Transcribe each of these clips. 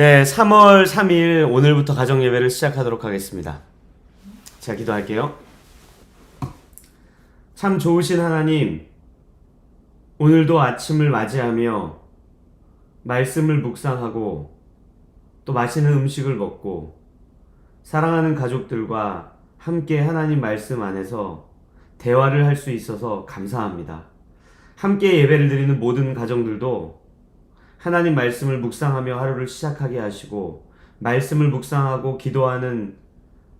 네, 3월 3일 오늘부터 가정 예배를 시작하도록 하겠습니다. 자, 기도할게요. 참 좋으신 하나님, 오늘도 아침을 맞이하며 말씀을 묵상하고 또 맛있는 음식을 먹고 사랑하는 가족들과 함께 하나님 말씀 안에서 대화를 할 수 있어서 감사합니다. 함께 예배를 드리는 모든 가정들도 하나님 말씀을 묵상하며 하루를 시작하게 하시고 말씀을 묵상하고 기도하는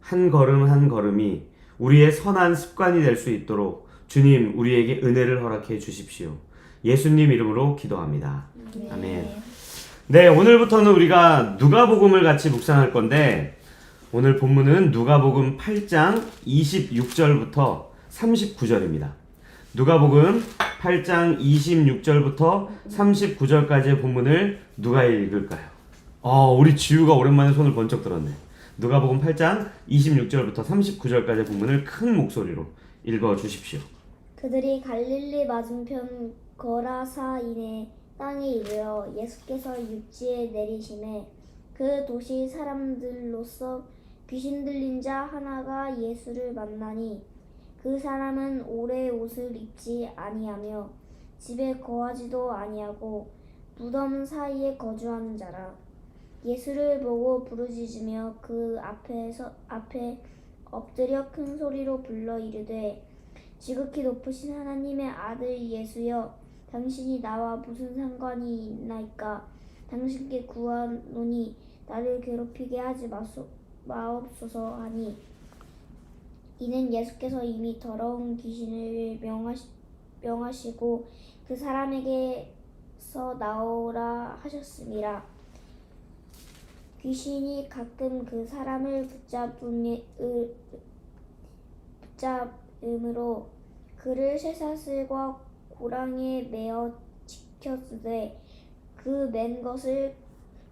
한 걸음 한 걸음이 우리의 선한 습관이 될 수 있도록 주님 우리에게 은혜를 허락해 주십시오. 예수님 이름으로 기도합니다. 아멘. 네, 오늘부터는 우리가 누가복음을 같이 묵상할 건데 오늘 본문은 누가복음 8장 26절부터 39절입니다. 누가복음 8장 26절부터 39절까지의 본문을 누가 읽을까요? 어, 우리 지우가 오랜만에 손을 번쩍 들었네. 누가복음 8장 26절부터 39절까지의 본문을 큰 목소리로 읽어 주십시오. 그들이 갈릴리 맞은편 거라사인의 땅에 이르러 예수께서 육지에 내리심에 그 도시 사람들로서 귀신 들린 자 하나가 예수를 만나니 그 사람은 오래 옷을 입지 아니하며 집에 거하지도 아니하고 무덤 사이에 거주하는 자라. 예수를 보고 부르짖으며 그 앞에서 앞에 엎드려 큰 소리로 불러 이르되 지극히 높으신 하나님의 아들 예수여 당신이 나와 무슨 상관이 있나이까? 당신께 구하노니 나를 괴롭히게 하지 마소, 마옵소서 하니 이는 예수께서 이미 더러운 귀신을 명하시, 명하시고 그 사람에게서 나오라 하셨음이라 귀신이 가끔 그 사람을 붙잡음으로 그를 쇠사슬과 고랑에 매어 지켰으되 그 맨 것을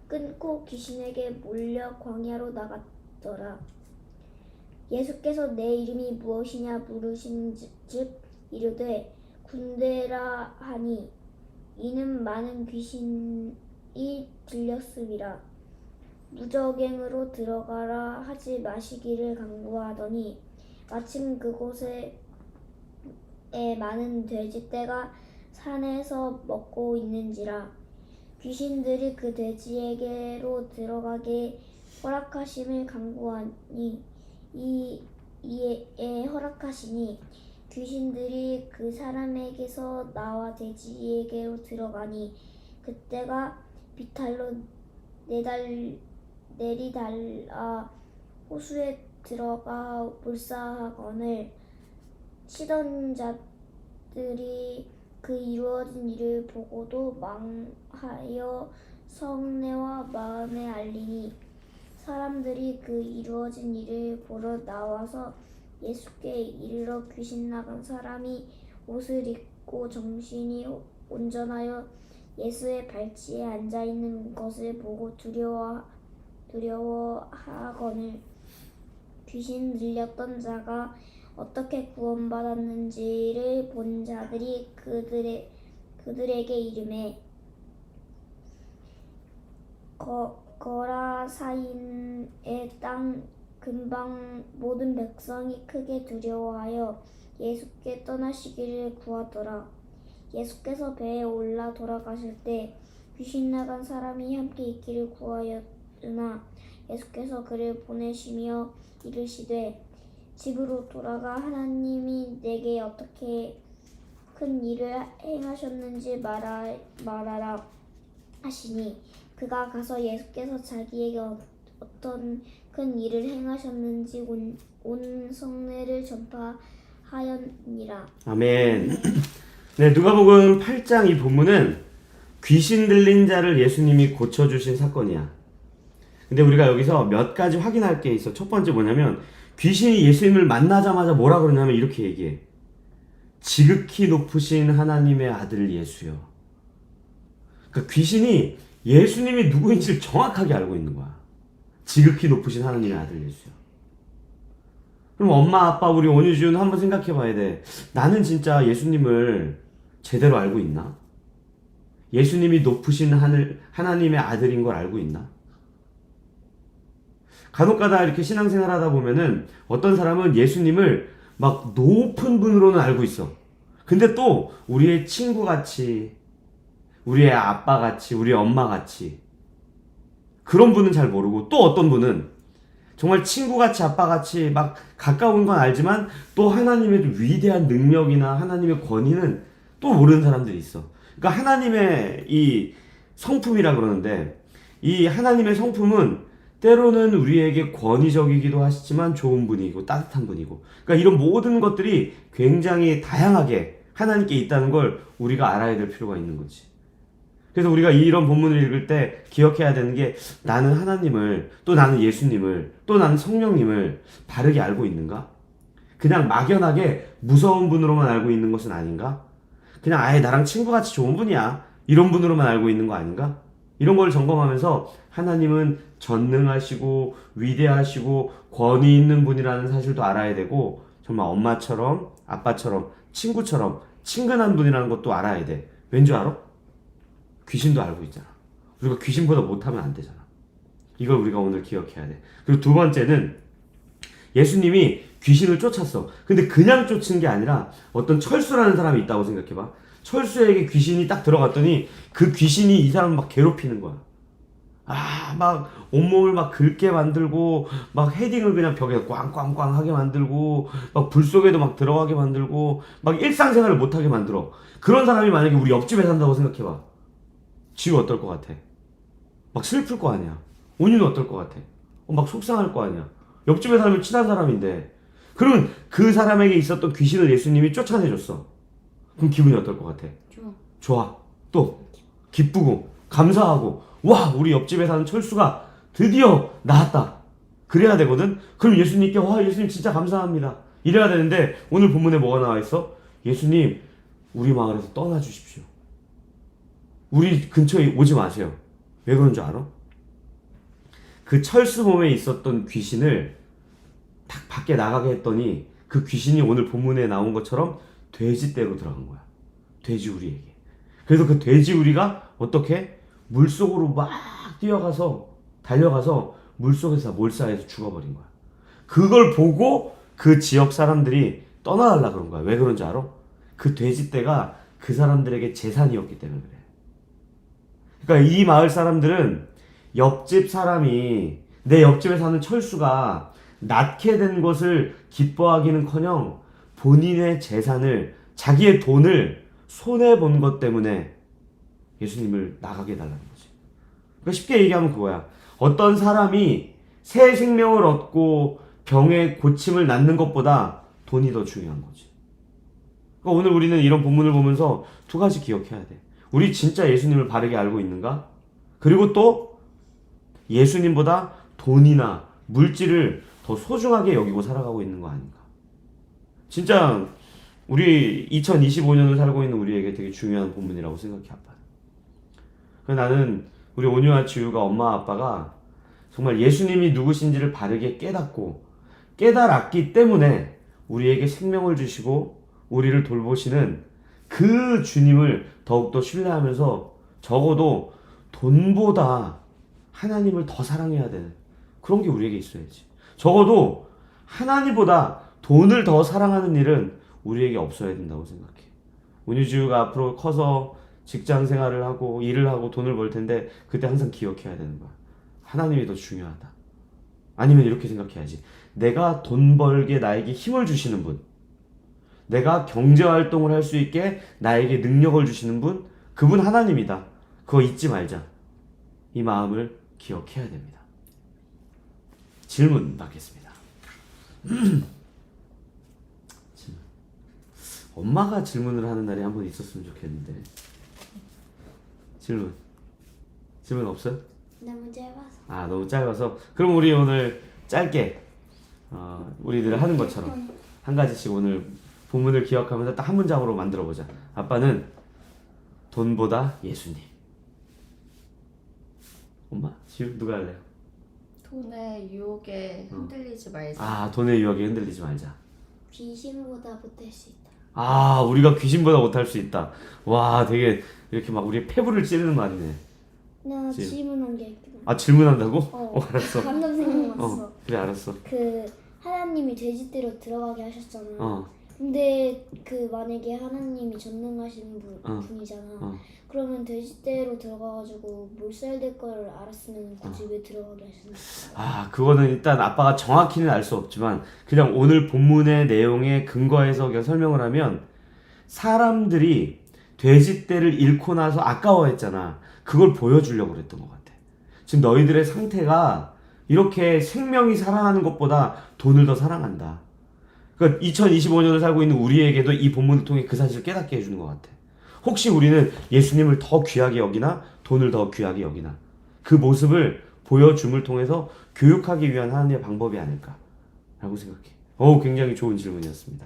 끊고 귀신에게 몰려 광야로 나갔더라. 예수께서 내 이름이 무엇이냐 물으신즉 이르되 군대라 하니 이는 많은 귀신이 들렸음이라. 무적행으로 들어가라 하지 마시기를 강구하더니 마침 그곳에 에 많은 돼지떼가 산에서 먹고 있는지라 귀신들이 그 돼지에게로 들어가게 허락하심을 강구하니 이 이에 허락하시니 귀신들이 그 사람에게서 나와 돼지에게로 들어가니 그때가 비탈로 내달 내리달아 호수에 들어가 몰사하거늘 치던 자들이 그 이루어진 일을 보고도 망하여 성내와 마음에 알리니 사람들이 그 이루어진 일을 보러 나와서 예수께 이르러 귀신 나간 사람이 옷을 입고 정신이 온전하여 예수의 발치에 앉아 있는 것을 보고 두려워 두려워하거늘 귀신 들렸던 자가 어떻게 구원받았는지를 본 자들이 그들의 그들에게 이름에 거, 거라사인의 땅 근방 모든 백성이 크게 두려워하여 예수께 떠나시기를 구하더라. 예수께서 배에 올라 돌아가실 때 귀신 나간 사람이 함께 있기를 구하였으나 예수께서 그를 보내시며 이르시되 집으로 돌아가 하나님이 내게 어떻게 큰 일을 행하셨는지 말하, 말하라 하시니 그가 가서 예수께서 자기에게 어- 어떤 큰 일을 행하셨는지 온, 온 성내를 전파하였니라 아멘. 네, 누가복음 8장 이 본문은 귀신 들린 자를 예수님이 고쳐 주신 사건이야. 근데 우리가 여기서 몇 가지 확인할 게 있어. 첫 번째 뭐냐면 귀신이 예수님을 만나자마자 뭐라 그러냐면 이렇게 얘기해. 지극히 높으신 하나님의 아들 예수요. 그러니까 귀신이 예수님이 누구인지를 정확하게 알고 있는 거야. 지극히 높으신 하나님의 아들 예수요. 그럼 엄마, 아빠, 우리 원유지훈 한번 생각해 봐야 돼. 나는 진짜 예수님을 제대로 알고 있나? 예수님이 높으신 하늘, 하나님의 아들인 걸 알고 있나? 간혹 가다 이렇게 신앙생활 하다 보면은 어떤 사람은 예수님을 막 높은 분으로는 알고 있어. 근데 또 우리의 친구 같이, 우리의 아빠 같이, 우리의 엄마 같이 그런 분은 잘 모르고 또 어떤 분은 정말 친구같이 아빠같이 막 가까운 건 알지만 또 하나님의 위대한 능력이나 하나님의 권위는 또 모르는 사람들이 있어. 그러니까 하나님의 이 성품이라 그러는데 이 하나님의 성품은 때로는 우리에게 권위적이기도 하시지만 좋은 분이고 따뜻한 분이고 그러니까 이런 모든 것들이 굉장히 다양하게 하나님께 있다는 걸 우리가 알아야 될 필요가 있는 거지. 그래서 우리가 이런 본문을 읽을 때 기억해야 되는 게 나는 하나님을 또 나는 예수님을 또 나는 성령님을 바르게 알고 있는가? 그냥 막연하게 무서운 분으로만 알고 있는 것은 아닌가? 그냥 아예 나랑 친구같이 좋은 분이야. 이런 분으로만 알고 있는 거 아닌가? 이런 걸 점검하면서 하나님은 전능하시고 위대하시고 권위 있는 분이라는 사실도 알아야 되고 정말 엄마처럼 아빠처럼 친구처럼 친근한 분이라는 것도 알아야 돼. 왠지 알아? 귀신도 알고 있잖아. 우리가 귀신보다 못하면 안 되잖아. 이걸 우리가 오늘 기억해야 돼. 그리고 두 번째는 예수님이 귀신을 쫓았어. 근데 그냥 쫓은 게 아니라 어떤 철수라는 사람이 있다고 생각해봐. 철수에게 귀신이 딱 들어갔더니 그 귀신이 이 사람을 막 괴롭히는 거야. 아, 막 온몸을 막 긁게 만들고 막 헤딩을 그냥 벽에 꽝꽝꽝 하게 만들고 막 불 속에도 막 들어가게 만들고 막 일상생활을 못 하게 만들어. 그런 사람이 만약에 우리 옆집에 산다고 생각해봐. 지우 어떨 것 같아? 막 슬플 거 아니야. 온유는 어떨 것 같아? 어, 막 속상할 거 아니야. 옆집에 살면 친한 사람인데. 그러면 그 사람에게 있었던 귀신을 예수님이 쫓아내줬어. 그럼 기분이 어떨 것 같아? 좋아. 좋아. 또 기쁘고 감사하고 와 우리 옆집에 사는 철수가 드디어 나았다. 그래야 되거든. 그럼 예수님께 와 예수님 진짜 감사합니다. 이래야 되는데 오늘 본문에 뭐가 나와 있어? 예수님 우리 마을에서 떠나 주십시오. 우리 근처에 오지 마세요. 왜 그런 줄 알아? 그 철수 몸에 있었던 귀신을 딱 밖에 나가게 했더니 그 귀신이 오늘 본문에 나온 것처럼 돼지떼로 들어간 거야. 돼지우리에게. 그래서 그 돼지우리가 어떻게 물속으로 막 뛰어가서 달려가서 물속에서 몰사해서 죽어버린 거야. 그걸 보고 그 지역 사람들이 떠나달라 그런 거야. 왜 그런지 알아? 그 돼지떼가 그 사람들에게 재산이었기 때문에 그래. 그러니까 이 마을 사람들은 옆집 사람이 내 옆집에 사는 철수가 낳게 된 것을 기뻐하기는커녕 본인의 재산을 자기의 돈을 손해 본 것 때문에 예수님을 나가게 해달라는 거지. 그러니까 쉽게 얘기하면 그거야. 어떤 사람이 새 생명을 얻고 병의 고침을 낫는 것보다 돈이 더 중요한 거지. 그러니까 오늘 우리는 이런 본문을 보면서 두 가지 기억해야 돼. 우리 진짜 예수님을 바르게 알고 있는가? 그리고 또 예수님보다 돈이나 물질을 더 소중하게 여기고 살아가고 있는 거 아닌가? 진짜 우리 2025년을 살고 있는 우리에게 되게 중요한 본문이라고 생각해 아빠. 나는 우리 온유와 지우가 엄마 아빠가 정말 예수님이 누구신지를 바르게 깨닫고 깨달았기 때문에 우리에게 생명을 주시고 우리를 돌보시는 그 주님을 더욱더 신뢰하면서 적어도 돈보다 하나님을 더 사랑해야 되는 그런 게 우리에게 있어야지. 적어도 하나님보다 돈을 더 사랑하는 일은 우리에게 없어야 된다고 생각해. 운유주가 앞으로 커서 직장 생활을 하고 일을 하고 돈을 벌 텐데 그때 항상 기억해야 되는 거야. 하나님이 더 중요하다. 아니면 이렇게 생각해야지. 내가 돈 벌게 나에게 힘을 주시는 분. 내가 경제 활동을 할 수 있게 나에게 능력을 주시는 분. 그분 하나님이다. 그거 잊지 말자. 이 마음을 기억해야 됩니다. 질문 받겠습니다. 질문. 엄마가 질문을 하는 날이 한 번 있었으면 좋겠는데. 질문. 질문 없어요? 너무 짧아서. 아 너무 짧아서. 그럼 우리 오늘 짧게 어, 우리들 하는 것처럼 한 가지씩 오늘 본문을 기억하면서 딱 한 문장으로 만들어 보자. 아빠는 돈보다 예수님. 엄마, 지우 누가 할래요? 돈의 유혹에 흔들리지 말자. 아 돈의 유혹에 흔들리지 말자. 귀신보다 못할 수 있다. 아 우리가 귀신보다 못할 수 있다. 와 되게 이렇게 막 우리의 폐부를 찌르는 말이네. 나 지- 질문한 게 있거든. 아 질문한다고? 어. 어 알았어. 방금 생각났어. 어 그래 알았어 그 하나님이 돼지떼로 들어가게 하셨잖아요. 어 근데 그 만약에 하나님이 전능하신 분, 어. 분이잖아. 어. 그러면 돼지떼로 들어가가지고 몰살될 걸 알았으면 굳이 왜 들어가게 하셨나? 아, 그거는 일단 아빠가 정확히는 알 수 없지만 그냥 오늘 본문의 내용에 근거해서 그냥 설명을 하면 사람들이 돼지떼를 잃고 나서 아까워했잖아. 그걸 보여주려고 그랬던 것 같아. 지금 너희들의 상태가 이렇게 생명이 사랑하는 것보다 돈을 더 사랑한다. 그러니까 2025년을 살고 있는 우리에게도 이 본문을 통해 그 사실을 깨닫게 해주는 것 같아. 혹시 우리는 예수님을 더 귀하게 여기나 돈을 더 귀하게 여기나 그 모습을 보여줌을 통해서 교육하기 위한 하나님의 방법이 아닐까라고 생각해. 오, 굉장히 좋은 질문이었습니다.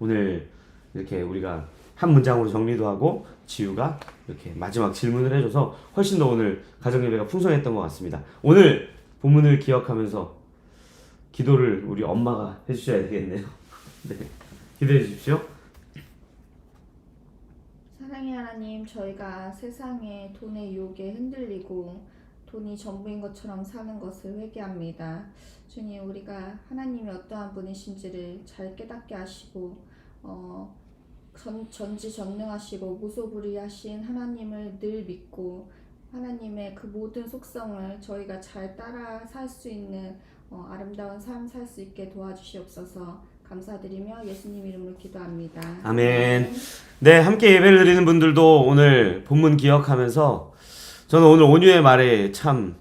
오늘 이렇게 우리가 한 문장으로 정리도 하고 지우가 이렇게 마지막 질문을 해줘서 훨씬 더 오늘 가정 예배가 풍성했던 것 같습니다. 오늘 본문을 기억하면서 기도를 우리 엄마가 해주셔야 되겠네요. 네, 기도해 주십시오. 사랑의 하나님, 저희가 세상의 돈의 유혹에 흔들리고 돈이 전부인 것처럼 사는 것을 회개합니다. 주님, 우리가 하나님이 어떠한 분이신지를 잘 깨닫게 하시고 어, 전, 전지전능하시고 무소불위하신 하나님을 늘 믿고 하나님의 그 모든 속성을 저희가 잘 따라 살 수 있는 어, 아름다운 삶 살 수 있게 도와주시옵소서 감사드리며 예수님 이름으로 기도합니다. 아멘. 네, 함께 예배를 드리는 분들도 오늘 본문 기억하면서 저는 오늘 온유의 말에 참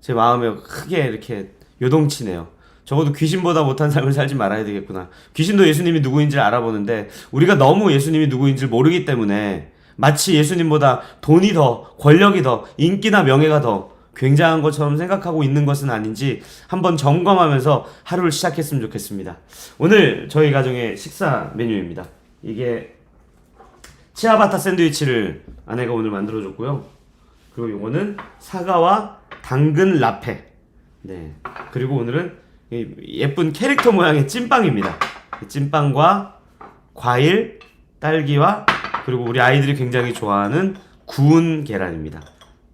제 마음에 크게 이렇게 요동치네요. 적어도 귀신보다 못한 삶을 살지 말아야 되겠구나. 귀신도 예수님이 누구인지 알아보는데 우리가 너무 예수님이 누구인지 모르기 때문에 마치 예수님보다 돈이 더, 권력이 더, 인기나 명예가 더 굉장한 것처럼 생각하고 있는 것은 아닌지 한번 점검하면서 하루를 시작했으면 좋겠습니다. 오늘 저희 가정의 식사 메뉴입니다. 이게 치아바타 샌드위치를 아내가 오늘 만들어줬고요. 그리고 요거는 사과와 당근 라페. 네. 그리고 오늘은 이 예쁜 캐릭터 모양의 찐빵입니다. 이 찐빵과 과일, 딸기와 그리고 우리 아이들이 굉장히 좋아하는 구운 계란입니다.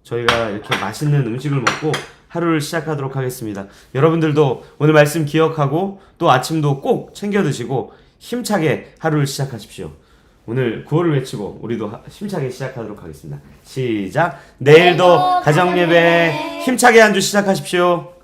저희가 이렇게 맛있는 음식을 먹고 하루를 시작하도록 하겠습니다. 여러분들도 오늘 말씀 기억하고 또 아침도 꼭 챙겨 드시고 힘차게 하루를 시작하십시오. 오늘 구호를 외치고 우리도 하- 힘차게 시작하도록 하겠습니다. 시작. 내일도 가정 예배 힘차게 한 주 시작하십시오.